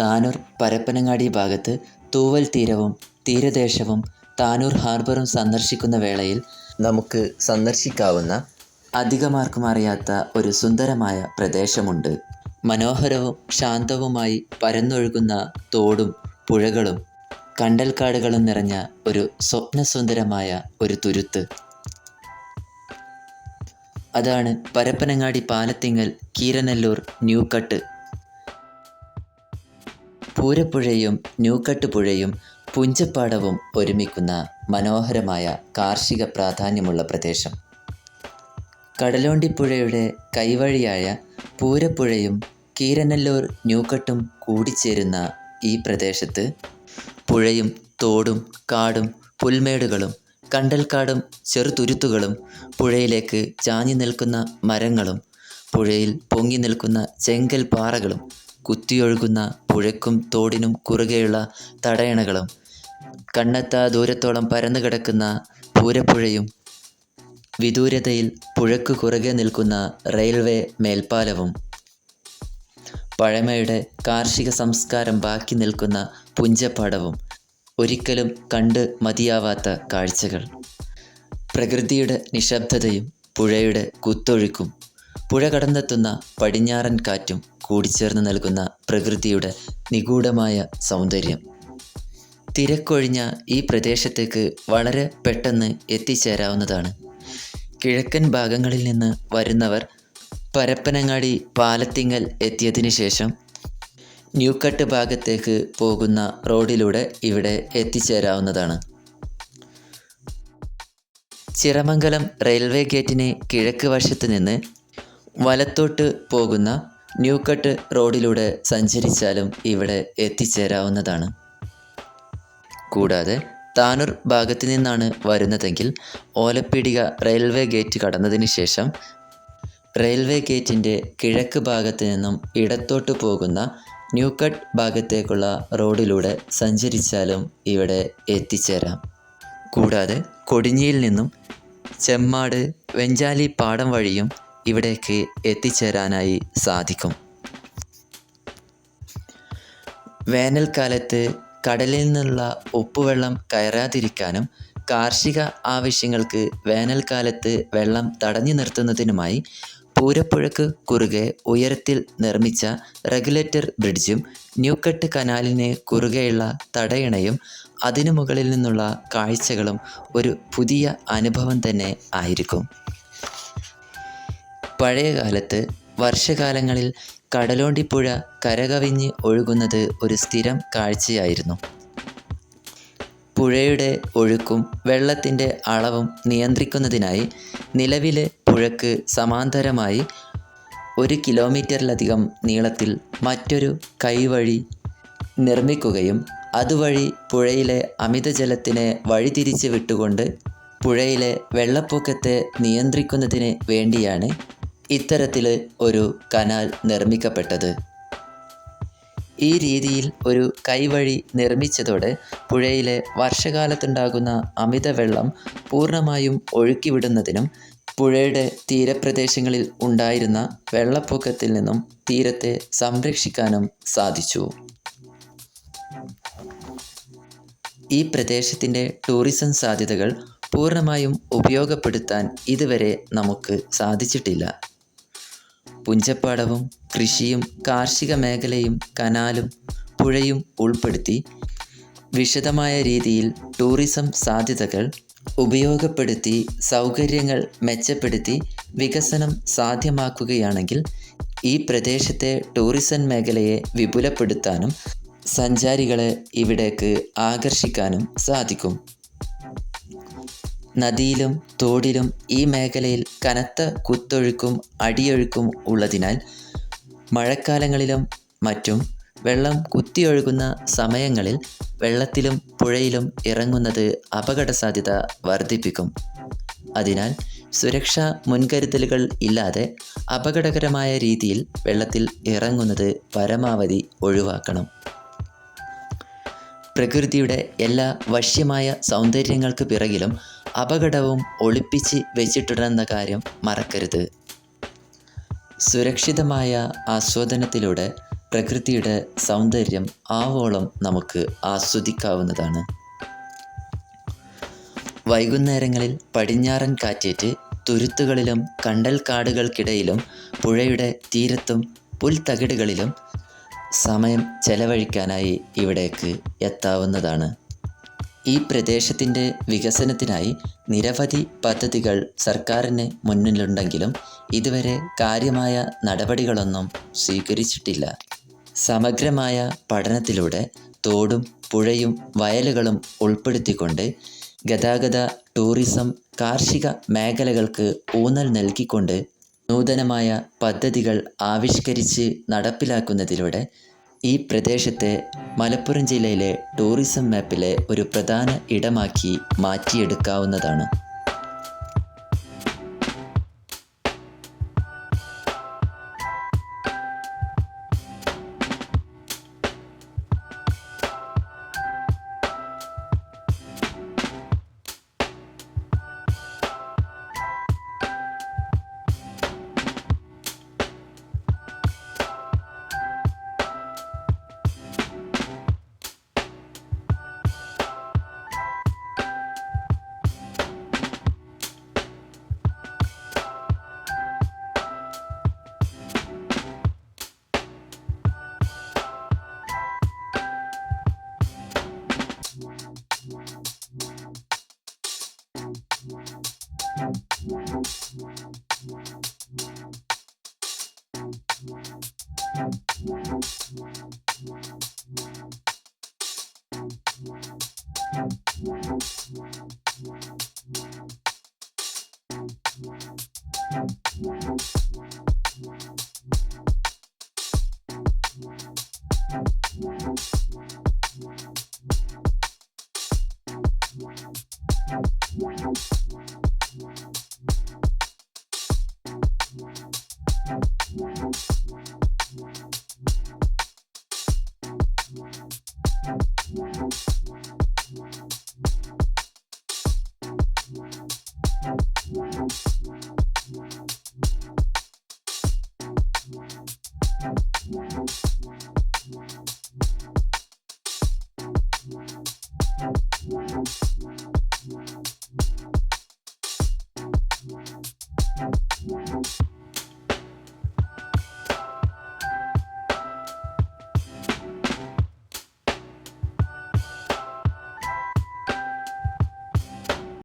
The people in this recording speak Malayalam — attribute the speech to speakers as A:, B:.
A: താനൂർ പരപ്പനങ്ങാടി ഭാഗത്ത് തൂവൽ തീരവും തീരദേശവും താനൂർ ഹാർബറും സന്ദർശിക്കുന്ന വേളയിൽ നമുക്ക് സന്ദർശിക്കാവുന്ന അധികമാർക്കും അറിയാത്ത ഒരു സുന്ദരമായ പ്രദേശമുണ്ട്. മനോഹരവും ശാന്തവുമായി പരന്നൊഴുകുന്ന തോടും പുഴകളും കണ്ടൽക്കാടുകളും നിറഞ്ഞ ഒരു സ്വപ്നസുന്ദരമായ ഒരു തുരുത്ത്. അതാണ് പരപ്പനങ്ങാടി പാലത്തിങ്ങൽ കീരനെല്ലൂർ ന്യൂക്കട്ട് പൂരപ്പുഴയും ന്യൂക്കട്ട് പുഴയും പുഞ്ചപ്പാടവും ഒരുമിക്കുന്ന മനോഹരമായ കാർഷിക പ്രാധാന്യമുള്ള പ്രദേശം. കടലോണ്ടിപ്പുഴയുടെ കൈവഴിയായ പൂരപ്പുഴയും കീരനല്ലൂർ ന്യൂക്കട്ടും കൂടിച്ചേരുന്ന ഈ പ്രദേശത്ത് പുഴയും തോടും കാടും പുൽമേടുകളും കണ്ടൽക്കാടും ചെറുതുരുത്തുകളും പുഴയിലേക്ക് ചാഞ്ഞു നിൽക്കുന്ന മരങ്ങളും പുഴയിൽ പൊങ്ങി നിൽക്കുന്ന ചെങ്കൽ പാറകളും കുത്തിയൊഴുകുന്ന പുഴയ്ക്കും തോടിനും കുറുകെയുള്ള തടയണകളും കണ്ണെത്താ ദൂരത്തോളം പരന്നു കിടക്കുന്ന പൂരപ്പുഴയും വിദൂരതയിൽ പുഴയ്ക്ക് കുറുകെ നിൽക്കുന്ന റെയിൽവേ മേൽപ്പാലവും പഴമയുടെ കാർഷിക സംസ്കാരം ബാക്കി നിൽക്കുന്ന പുഞ്ചപ്പാടവും ഒരിക്കലും കണ്ട് മതിയാവാത്ത കാഴ്ചകൾ. പ്രകൃതിയുടെ നിശബ്ദതയും പുഴയുടെ കുത്തൊഴുക്കും പുഴ കടന്നെത്തുന്ന പടിഞ്ഞാറൻ കാറ്റും കൂടിച്ചേർന്ന് നൽകുന്ന പ്രകൃതിയുടെ നിഗൂഢമായ സൗന്ദര്യം. തിരക്കൊഴിഞ്ഞ ഈ പ്രദേശത്തേക്ക് വളരെ പെട്ടെന്ന് എത്തിച്ചേരാവുന്നതാണ്. കിഴക്കൻ ഭാഗങ്ങളിൽ നിന്ന് വരുന്നവർ പരപ്പനങ്ങാടി പാലത്തിങ്ങൽ എത്തിയതിന് ശേഷം ന്യൂക്കട്ട് ഭാഗത്തേക്ക് പോകുന്ന റോഡിലൂടെ ഇവിടെ എത്തിച്ചേരാവുന്നതാണ്. ചിറമംഗലം റെയിൽവേ ഗേറ്റിന് കിഴക്ക് വശത്ത് നിന്ന് വലത്തോട്ട് പോകുന്ന ന്യൂക്കട്ട് റോഡിലൂടെ സഞ്ചരിച്ചാലും ഇവിടെ എത്തിച്ചേരാവുന്നതാണ്. കൂടാതെ താനൂർ ഭാഗത്തു നിന്നാണ് വരുന്നതെങ്കിൽ ഓലപ്പീടിക റെയിൽവേ ഗേറ്റ് കടന്നതിന് ശേഷം റെയിൽവേ ഗേറ്റിന്റെ കിഴക്ക് ഭാഗത്തു നിന്നും ഇടത്തോട്ട് പോകുന്ന ന്യൂക്കട്ട് ഭാഗത്തേക്കുള്ള റോഡിലൂടെ സഞ്ചരിച്ചാലും ഇവിടെ എത്തിച്ചേരാം. കൂടാതെ കൊടിഞ്ഞിയിൽ നിന്നും ചെമ്മാട് വെഞ്ചാലി പാടം വഴിയും ഇവിടേക്ക് എത്തിച്ചേരാനായി സാധിക്കും. വേനൽക്കാലത്ത് കടലിൽ നിന്നുള്ള ഉപ്പുവെള്ളം കയറാതിരിക്കാനും കാർഷിക ആവശ്യങ്ങൾക്ക് വേനൽക്കാലത്ത് വെള്ളം തടഞ്ഞു നിർത്തുന്നതിനുമായി പൂരപ്പുഴക്ക് കുറുകെ ഉയരത്തിൽ നിർമ്മിച്ച റെഗുലേറ്റർ ബ്രിഡ്ജും ന്യൂക്കട്ട് കനാലിന് കുറുകെയുള്ള തടയണയും അതിനു മുകളിൽ നിന്നുള്ള കാഴ്ചകളും ഒരു പുതിയ അനുഭവം തന്നെ ആയിരിക്കും. പഴയ കാലത്ത് വർഷകാലങ്ങളിൽ കടലോണ്ടിപ്പുഴ കരകവിഞ്ഞ് ഒഴുകുന്നത് ഒരു സ്ഥിരം കാഴ്ചയായിരുന്നു. പുഴയുടെ ഒഴുക്കും വെള്ളത്തിന്റെ അളവും നിയന്ത്രിക്കുന്നതിനായി നിലവിലെ പുഴക്ക് സമാന്തരമായി ഒരു കിലോമീറ്ററിലധികം നീളത്തിൽ മറ്റൊരു കൈവഴി നിർമ്മിക്കുകയും അതുവഴി പുഴയിലെ അമിതജലത്തിനെ വഴിതിരിച്ച് വിട്ടുകൊണ്ട് പുഴയിലെ വെള്ളപ്പൊക്കത്തെ നിയന്ത്രിക്കുന്നതിന് വേണ്ടിയാണ് ഇത്തരത്തിൽ ഒരു കനാൽ നിർമ്മിക്കപ്പെട്ടത്. ഈ രീതിയിൽ ഒരു കൈവഴി നിർമ്മിച്ചതോടെ പുഴയിലെ വർഷകാലത്തുണ്ടാകുന്ന അമിതവെള്ളം പൂർണമായും ഒഴുക്കിവിടുന്നതിനും പുഴയുടെ തീരപ്രദേശങ്ങളിൽ ഉണ്ടായിരുന്ന വെള്ളപ്പൊക്കത്തിൽ നിന്നും തീരത്തെ സംരക്ഷിക്കാനും സാധിച്ചു. ഈ പ്രദേശത്തിന്റെ ടൂറിസം സാധ്യതകൾ പൂർണമായും ഉപയോഗപ്പെടുത്താൻ ഇതുവരെ നമുക്ക് സാധിച്ചിട്ടില്ല. പുഞ്ചപ്പാടവും കൃഷിയും കാർഷിക മേഖലയും കനാലും പുഴയും ഉൾപ്പെടുത്തി വിശദമായ രീതിയിൽ ടൂറിസം സാധ്യതകൾ ഉപയോഗപ്പെടുത്തി സൗകര്യങ്ങൾ മെച്ചപ്പെടുത്തി വികസനം സാധ്യമാക്കുകയാണെങ്കിൽ ഈ പ്രദേശത്തെ ടൂറിസം മേഖലയെ വിപുലപ്പെടുത്താനും സഞ്ചാരികളെ ഇവിടേക്ക് ആകർഷിക്കാനും സാധിക്കും. നദിയിലും തോടിലും ഈ മേഖലയിൽ കനത്ത കുത്തൊഴുക്കും അടിയൊഴുക്കും ഉള്ളതിനാൽ മഴക്കാലങ്ങളിലും മറ്റും വെള്ളം കുത്തിയൊഴുകുന്ന സമയങ്ങളിൽ വെള്ളത്തിലും പുഴയിലും ഇറങ്ങുന്നത് അപകട സാധ്യത വർദ്ധിപ്പിക്കും. അതിനാൽ സുരക്ഷാ മുൻകരുതലുകൾ ഇല്ലാതെ അപകടകരമായ രീതിയിൽ വെള്ളത്തിൽ ഇറങ്ങുന്നത് പരമാവധി ഒഴിവാക്കണം. പ്രകൃതിയുടെ എല്ലാ വശ്യമായ സൗന്ദര്യങ്ങൾക്ക് പിറകിലും അപകടവും ഒളിപ്പിച്ച് വെച്ചിട്ടുണ്ടെന്ന കാര്യം മറക്കരുത്. സുരക്ഷിതമായ ആസ്വാദനത്തിലൂടെ പ്രകൃതിയുടെ സൗന്ദര്യം ആവോളം നമുക്ക് ആസ്വദിക്കാവുന്നതാണ്. വൈകുന്നേരങ്ങളിൽ പടിഞ്ഞാറൻ കാറ്റേറ്റ് തുരുത്തുകളിലും കണ്ടൽ കാടുകൾക്കിടയിലും പുഴയുടെ തീരത്തും പുൽത്തകിടുകളിലും സമയം ചെലവഴിക്കാനായി ഇവിടേക്ക് എത്താവുന്നതാണ്. ഈ പ്രദേശത്തിന്റെ വികസനത്തിനായി നിരവധി പദ്ധതികൾ സർക്കാരിന് മുന്നിലുണ്ടെങ്കിലും ഇതുവരെ കാര്യമായ നടപടികളൊന്നും സ്വീകരിച്ചിട്ടില്ല. സമഗ്രമായ പഠനത്തിലൂടെ തോടും പുഴയും വയലുകളും ഉൾപ്പെടുത്തിക്കൊണ്ട് ഗതാഗത ടൂറിസം കാർഷിക മേഖലകൾക്ക് ഊന്നൽ നൽകിക്കൊണ്ട് നൂതനമായ പദ്ധതികൾ ആവിഷ്കരിച്ച് നടപ്പിലാക്കുന്നതിലൂടെ ഈ പ്രദേശത്തെ മലപ്പുറം ജില്ലയിലെ ടൂറിസം മാപ്പിലെ ഒരു പ്രധാന ഇടമാക്കി മാറ്റിയെടുക്കാവുന്നതാണ്. Bye.